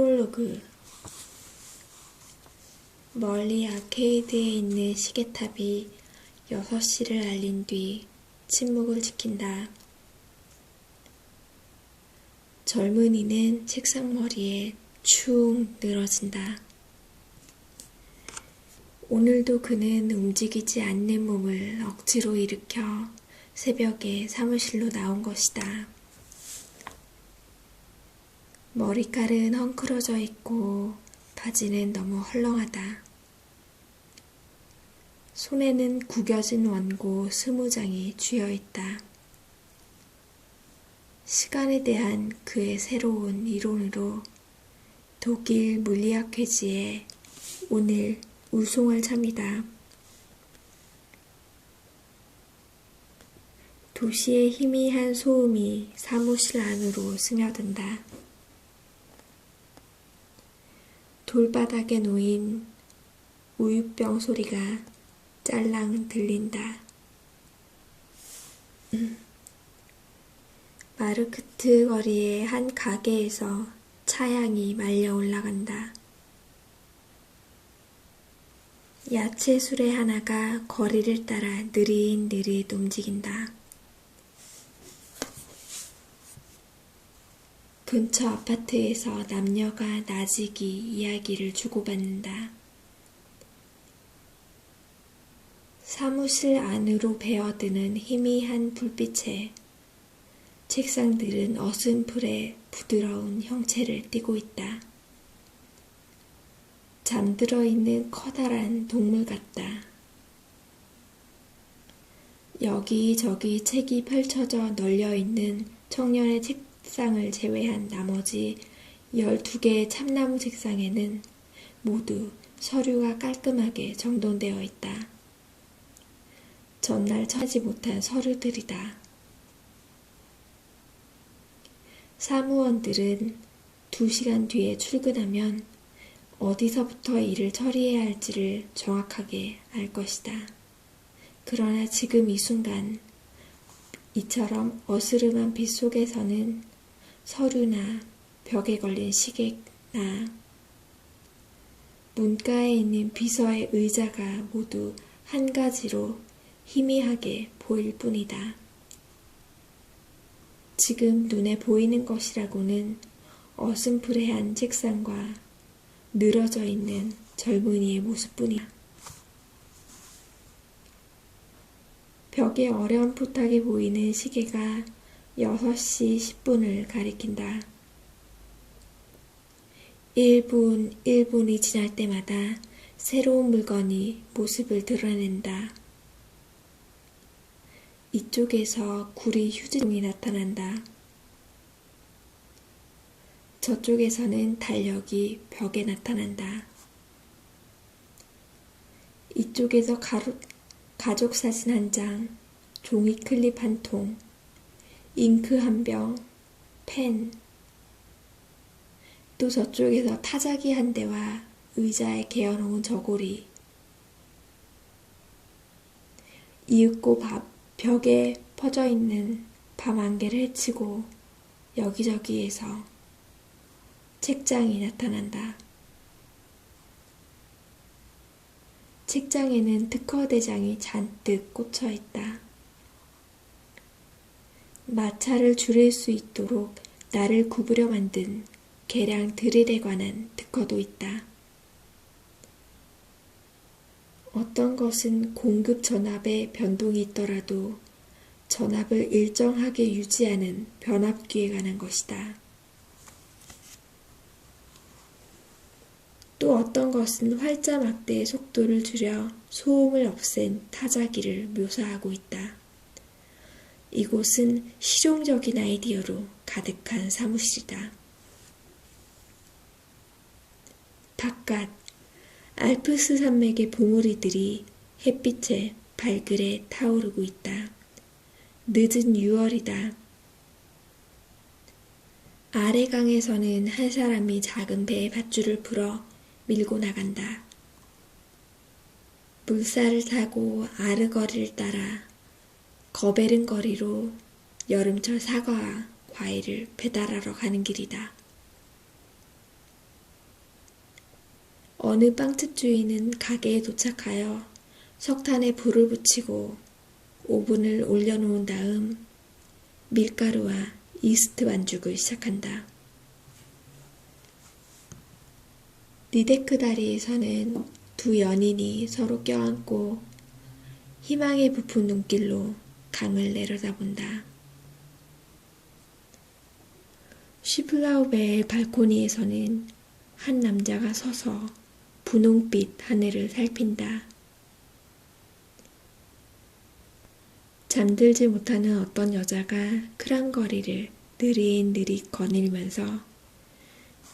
프롤로그 멀리 아케이드에 있는 시계탑이 여섯 시를 알린 뒤 침묵을 지킨다. 젊은이는 책상머리에 축 늘어진다. 오늘도 그는 움직이지 않는 몸을 억지로 일으켜 새벽에 사무실로 나온 것이다. 머리칼은 헝클어져 있고 바지는 너무 헐렁하다. 손에는 구겨진 원고 스무 장이 쥐어 있다. 시간에 대한 그의 새로운 이론으로 독일 물리학 회지에 오늘 우송을 참이다. 도시의 희미한 소음이 사무실 안으로 스며든다. 돌바닥에 놓인 우유병 소리가 짤랑 들린다. 음. 마르크트 거리의 한 가게에서 차향이 말려 올라간다. 야채 수레 하나가 거리를 따라 느릿느릿 움직인다. 근처 아파트에서 남녀가 나직이 이야기를 주고받는다. 사무실 안으로 배어드는 희미한 불빛에 책상들은 어슴풀의 부드러운 형체를 띠고 있다. 잠들어 있는 커다란 동물 같다. 여기저기 책이 펼쳐져 널려 있는 청년의 책 상을 제외한 나머지 12개의 참나무 책상에는 모두 서류가 깔끔하게 정돈되어 있다. 전날 처하지 못한 서류들이다. 사무원들은 두 시간 뒤에 출근하면 어디서부터 일을 처리해야 할지를 정확하게 알 것이다. 그러나 지금 이 순간 이처럼 어스름한 빛 속에서는 서류나 벽에 걸린 시계나 문가에 있는 비서의 의자가 모두 한 가지로 희미하게 보일 뿐이다. 지금 눈에 보이는 것이라고는 어슴푸레한 책상과 늘어져 있는 젊은이의 모습뿐이야. 벽에 어렴풋하게 보이는 시계가 6시 10분을 가리킨다. 1분, 1분이 지날 때마다 새로운 물건이 모습을 드러낸다. 이쪽에서 구리 휴지통이 나타난다. 저쪽에서는 달력이 벽에 나타난다. 이쪽에서 가족 사진 한 장, 종이 클립 한 통, 잉크 한 병, 펜, 또 저쪽에서 타자기 한 대와 의자에 개어놓은 저고리, 이윽고 밥, 벽에 퍼져 있는 밤 안개를 헤치고 여기저기에서 책장이 나타난다. 책장에는 특허대장이 잔뜩 꽂혀 있다. 마차를 줄일 수 있도록 나를 구부려 만든 계량 드릴에 관한 특허도 있다. 어떤 것은 공급 전압에 변동이 있더라도 전압을 일정하게 유지하는 변압기에 관한 것이다. 또 어떤 것은 활자 막대의 속도를 줄여 소음을 없앤 타자기를 묘사하고 있다. 이곳은 실용적인 아이디어로 가득한 사무실이다. 바깥 알프스 산맥의 봉우리들이 햇빛에 발그레 타오르고 있다. 늦은 6월이다. 아래강에서는 한 사람이 작은 배에 밧줄을 풀어 밀고 나간다. 물살을 타고 아르거리를 따라 거베른 거리로 여름철 사과와 과일을 배달하러 가는 길이다. 어느 빵집 주인은 가게에 도착하여 석탄에 불을 붙이고 오븐을 올려놓은 다음 밀가루와 이스트 반죽을 시작한다. 리데크 다리에서는 두 연인이 서로 껴안고 희망에 부푼 눈길로 강을 내려다본다. 쉬플라우베의 발코니에서는 한 남자가 서서 분홍빛 하늘을 살핀다. 잠들지 못하는 어떤 여자가 크랑거리를 느릿느릿 거닐면서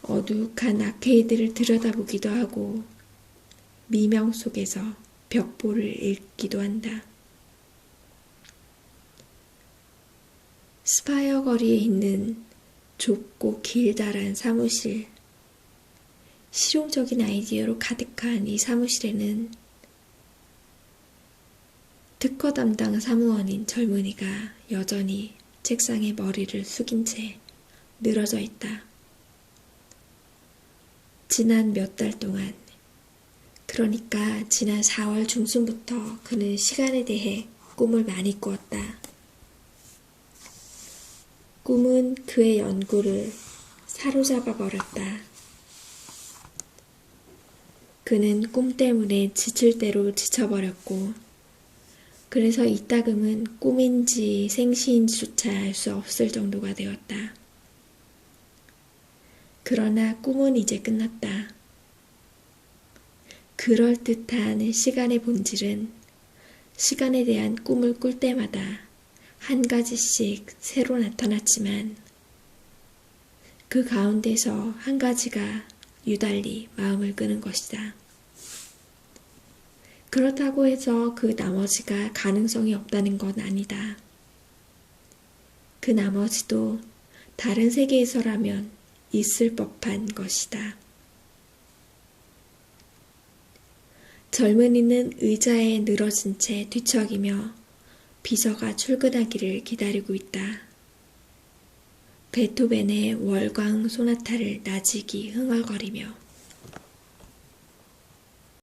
어둑한 아케이드를 들여다보기도 하고 미명 속에서 벽보를 읽기도 한다. 스파이어 거리에 있는 좁고 길다란 사무실. 실용적인 아이디어로 가득한 이 사무실에는 특허 담당 사무원인 젊은이가 여전히 책상에 머리를 숙인 채 늘어져 있다. 지난 몇 달 동안, 그러니까 지난 4월 중순부터 그는 시간에 대해 꿈을 많이 꾸었다. 꿈은 그의 연구를 사로잡아 버렸다. 그는 꿈 때문에 지칠 대로 지쳐버렸고, 그래서 이따금은 꿈인지 생시인지조차 알 수 없을 정도가 되었다. 그러나 꿈은 이제 끝났다. 그럴듯한 시간의 본질은 시간에 대한 꿈을 꿀 때마다 한 가지씩 새로 나타났지만 그 가운데서 한 가지가 유달리 마음을 끄는 것이다. 그렇다고 해서 그 나머지가 가능성이 없다는 건 아니다. 그 나머지도 다른 세계에서라면 있을 법한 것이다. 젊은이는 의자에 늘어진 채 뒤척이며 비서가 출근하기를 기다리고 있다. 베토벤의 월광 소나타를 나직이 흥얼거리며